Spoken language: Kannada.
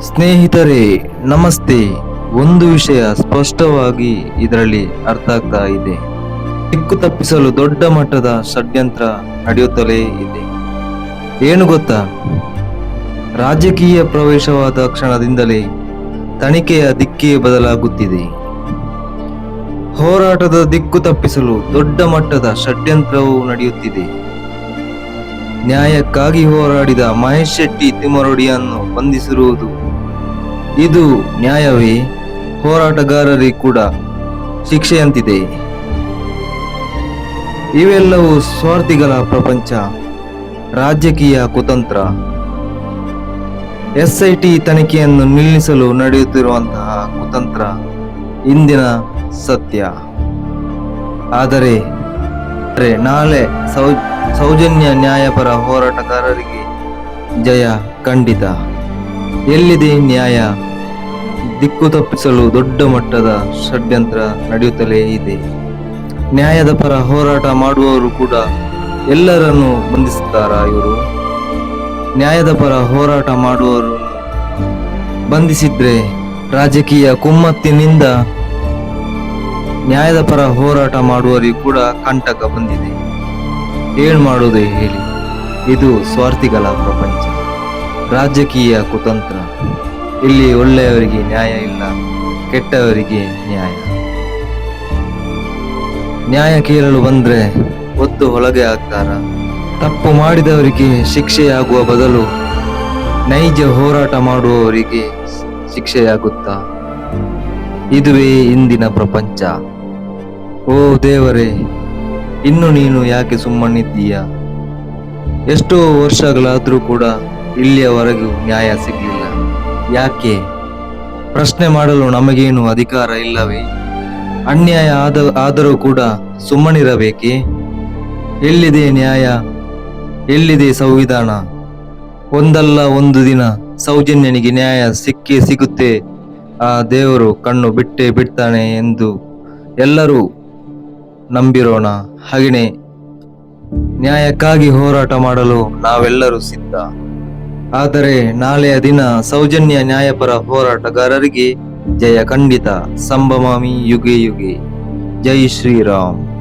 ಸ್ನೇಹಿತರೆ, ನಮಸ್ತೆ. ಒಂದು ವಿಷಯ ಸ್ಪಷ್ಟವಾಗಿ ಇದರಲ್ಲಿ ಅರ್ಥ ಆಗ್ತಾ ಇದೆ. ದಿಕ್ಕು ತಪ್ಪಿಸಲು ದೊಡ್ಡ ಮಟ್ಟದ ಷಡ್ಯಂತ್ರ ನಡೆಯುತ್ತಲೇ ಇದೆ. ಏನು ಗೊತ್ತಾ? ರಾಜಕೀಯ ಪ್ರವೇಶವಾದ ಕ್ಷಣದಿಂದಲೇ ತನಿಖೆಯ ದಿಕ್ಕೇ ಬದಲಾಗುತ್ತಿದೆ. ಹೋರಾಟದ ದಿಕ್ಕು ತಪ್ಪಿಸಲು ದೊಡ್ಡ ಮಟ್ಟದ ಷಡ್ಯಂತ್ರವೂ ನಡೆಯುತ್ತಿದೆ. ನ್ಯಾಯಕ್ಕಾಗಿ ಹೋರಾಡಿದ ಮಹೇಶ್ ಶೆಟ್ಟಿ ತಿಮರೊಡಿಯನ್ನು ಬಂಧಿಸಿರುವುದು ಇದು ನ್ಯಾಯವೇ? ಹೋರಾಟಗಾರರಿಗೆ ಕೂಡ ಶಿಕ್ಷೆಯಂತಿದೆ. ಇವೆಲ್ಲವೂ ಸ್ವಾರ್ಥಿಗಳ ಪ್ರಪಂಚ, ರಾಜಕೀಯ ಕುತಂತ್ರ. ಎಸ್ಐಟಿ ತನಿಖೆಯನ್ನು ನಿಲ್ಲಿಸಲು ನಡೆಯುತ್ತಿರುವಂತಹ ಕುತಂತ್ರ ಇಂದಿನ ಸತ್ಯ. ಆದರೆ ನಾಳೆ ಸೌ, ಸೌಜನ್ಯ ನ್ಯಾಯಪರ ಹೋರಾಟಗಾರರಿಗೆ ಜಯ ಖಂಡಿತ. ಎಲ್ಲಿದೆ ನ್ಯಾಯ? ದಿಕ್ಕು ತಪ್ಪಿಸಲು ದೊಡ್ಡ ಮಟ್ಟದ ಷಡ್ಯಂತ್ರ ನಡೆಯುತ್ತಲೇ ಇದೆ. ನ್ಯಾಯದ ಪರ ಹೋರಾಟ ಮಾಡುವವರು ಕೂಡ ಎಲ್ಲರನ್ನು ಬಂಧಿಸುತ್ತಾರಾ ಇವರು? ನ್ಯಾಯದ ಪರ ಹೋರಾಟ ಮಾಡುವವರು ಬಂಧಿಸಿದ್ರೆ ರಾಜಕೀಯ ಕುಮ್ಮತ್ತಿನಿಂದ ನ್ಯಾಯದ ಪರ ಹೋರಾಟ ಮಾಡುವವರಿಗೂ ಕೂಡ ಕಂಟಕ ಬಂದಿದೆ. ಏನ್ ಮಾಡೋದು ಹೇಳಿ. ಇದು ಸ್ವಾರ್ಥಿಗಳ ಪ್ರಪಂಚ. ರಾಜಕೀಯ ಕುತಂತ್ರ. ಇಲ್ಲಿ ಒಳ್ಳೆಯವರಿಗೆ ನ್ಯಾಯ ಇಲ್ಲ, ಕೆಟ್ಟವರಿಗೆ ನ್ಯಾಯ. ನ್ಯಾಯ ಕೇಳಲು ಬಂದ್ರೆ ಒತ್ತು ಒಳಗೆ ಆಗ್ತಾರ. ತಪ್ಪು ಮಾಡಿದವರಿಗೆ ಶಿಕ್ಷೆಯಾಗುವ ಬದಲು ನೈಜ ಹೋರಾಟ ಮಾಡುವವರಿಗೆ ಶಿಕ್ಷೆಯಾಗುತ್ತಾ? ಇದುವೇ ಇಂದಿನ ಪ್ರಪಂಚ. ಓ ದೇವರೇ, ಇನ್ನು ನೀನು ಯಾಕೆ ಸುಮ್ಮನಿದ್ದೀಯ? ಎಷ್ಟೋ ವರ್ಷಗಳಾದರೂ ಕೂಡ ಇಲ್ಲಿಯವರೆಗೂ ನ್ಯಾಯ ಸಿಗಲಿಲ್ಲ. ಯಾಕೆ? ಪ್ರಶ್ನೆ ಮಾಡಲು ನಮಗೇನು ಅಧಿಕಾರ ಇಲ್ಲವೇ? ಅನ್ಯಾಯ ಆದ, ಆದರೂ ಕೂಡ ಸುಮ್ಮನಿರಬೇಕೆ? ಎಲ್ಲಿದೆ ನ್ಯಾಯ? ಎಲ್ಲಿದೆ ಸಂವಿಧಾನ? ಒಂದಲ್ಲ ಒಂದು ದಿನ ಸೌಜನ್ಯನಿಗೆ ನ್ಯಾಯ ಸಿಕ್ಕೇ ಸಿಗುತ್ತೆ. ಆ ದೇವರು ಕಣ್ಣು ಬಿಟ್ಟೇ ಬಿಡ್ತಾನೆ ಎಂದು ಎಲ್ಲರೂ ನಂಬಿರೋಣ. ಹಾಗೆಯೇ ನ್ಯಾಯಕ್ಕಾಗಿ ಹೋರಾಟ ಮಾಡಲು ನಾವೆಲ್ಲರೂ ಸಿದ್ಧ. ಆದರೆ ನಾಳೆಯ ದಿನ ಸೌಜನ್ಯ ನ್ಯಾಯಪರ ಹೋರಾಟಗಾರರಿಗೆ ಜಯ ಖಂಡಿತ. ಸಂಭಮಾಮಿ ಯುಗೆ ಯುಗೆ. ಜೈ ಶ್ರೀರಾಮ್.